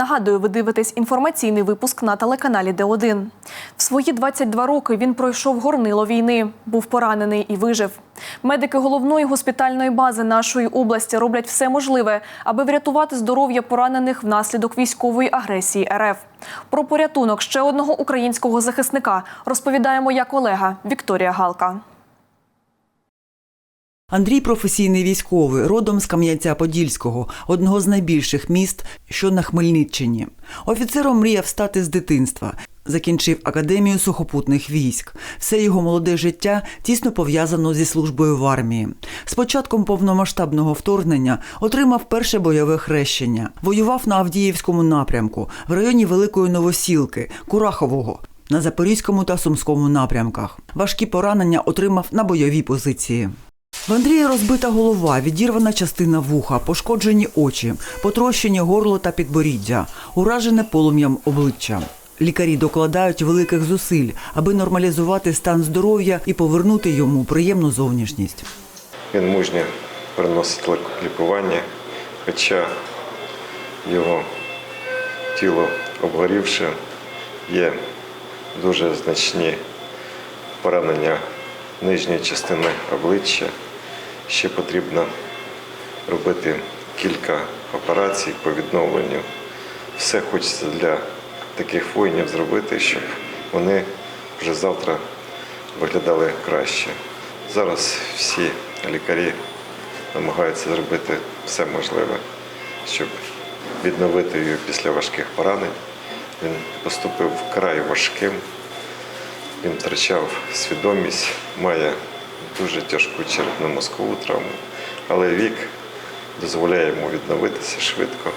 Нагадую, ви дивитесь інформаційний випуск на телеканалі Д1. В свої 22 роки він пройшов горнило війни, був поранений і вижив. Медики головної госпітальної бази нашої області роблять все можливе, аби врятувати здоров'я поранених внаслідок військової агресії РФ. Про порятунок ще одного українського захисника розповідає моя колега Вікторія Галка. Андрій професійний військовий, родом з Кам'янця-Подільського, одного з найбільших міст, що на Хмельниччині. Офіцером мріяв стати з дитинства. Закінчив академію сухопутних військ. Все його молоде життя тісно пов'язано зі службою в армії. З початком повномасштабного вторгнення отримав перше бойове хрещення. Воював на Авдіївському напрямку в районі Великої Новосілки, Курахового. На Запорізькому та Сумському напрямках важкі поранення отримав на бойовій позиції. В Андрія розбита голова, відірвана частина вуха, пошкоджені очі, потрощені горло та підборіддя, уражене полум'ям обличчя. Лікарі докладають великих зусиль, аби нормалізувати стан здоров'я і повернути йому приємну зовнішність. Він мужньо переносить лікування, хоча його тіло обгорівше, є дуже значні поранення нижньої частини обличчя. Ще потрібно робити кілька операцій по відновленню. Все хочеться для таких воїнів зробити, щоб вони вже завтра виглядали краще. Зараз всі лікарі намагаються зробити все можливе, щоб відновити його після важких поранень. Він поступив вкрай важким, він втрачав свідомість, має дуже тяжку черепно-мозкову травму, але вік дозволяє йому відновитися швидко.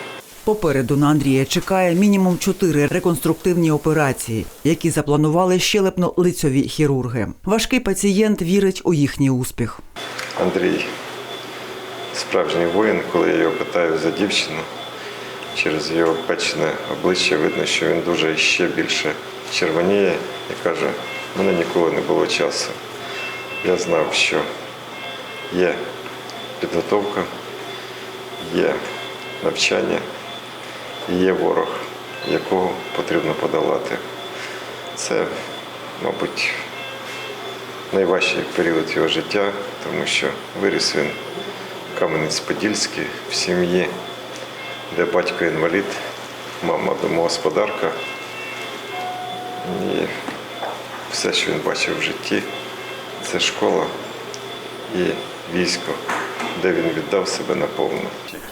Попереду на Андрія чекає мінімум чотири реконструктивні операції, які запланували щелепно-лицьові хірурги. Важкий пацієнт вірить у їхній успіх. Андрій справжній воїн, коли я його питаю за дівчину, через його печене обличчя видно, що він дуже ще більше червоніє і каже, мене ніколи не було часу. Я знав, що є підготовка, є навчання, і є ворог, якого потрібно подолати. Це, мабуть, найважчий період його життя, тому що виріс він Кам'янець-Подільський в сім'ї, де батько інвалід, мама домогосподарка. І все, що він бачив в житті, це школа і військо, де він віддав себе наповну.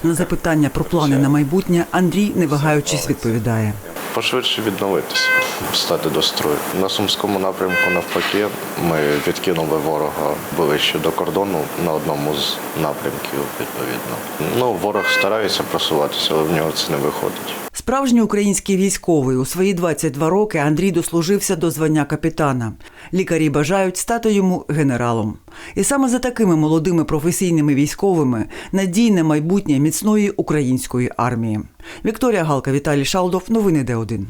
На запитання про плани на майбутнє Андрій, не вагаючись, відповідає. Пошвидше відновитися, стати до строю. На сумському напрямку навпаки ми відкинули ворога ближче до кордону на одному з напрямків. Відповідно, ну ворог старається просуватися, але в нього це не виходить. Справжній український військовий у свої 22 роки Андрій дослужився до звання капітана. Лікарі бажають стати йому генералом. І саме за такими молодими професійними військовими надійне майбутнє міцної української армії. Вікторія Галка, Віталій Шалдов. Новини Д1.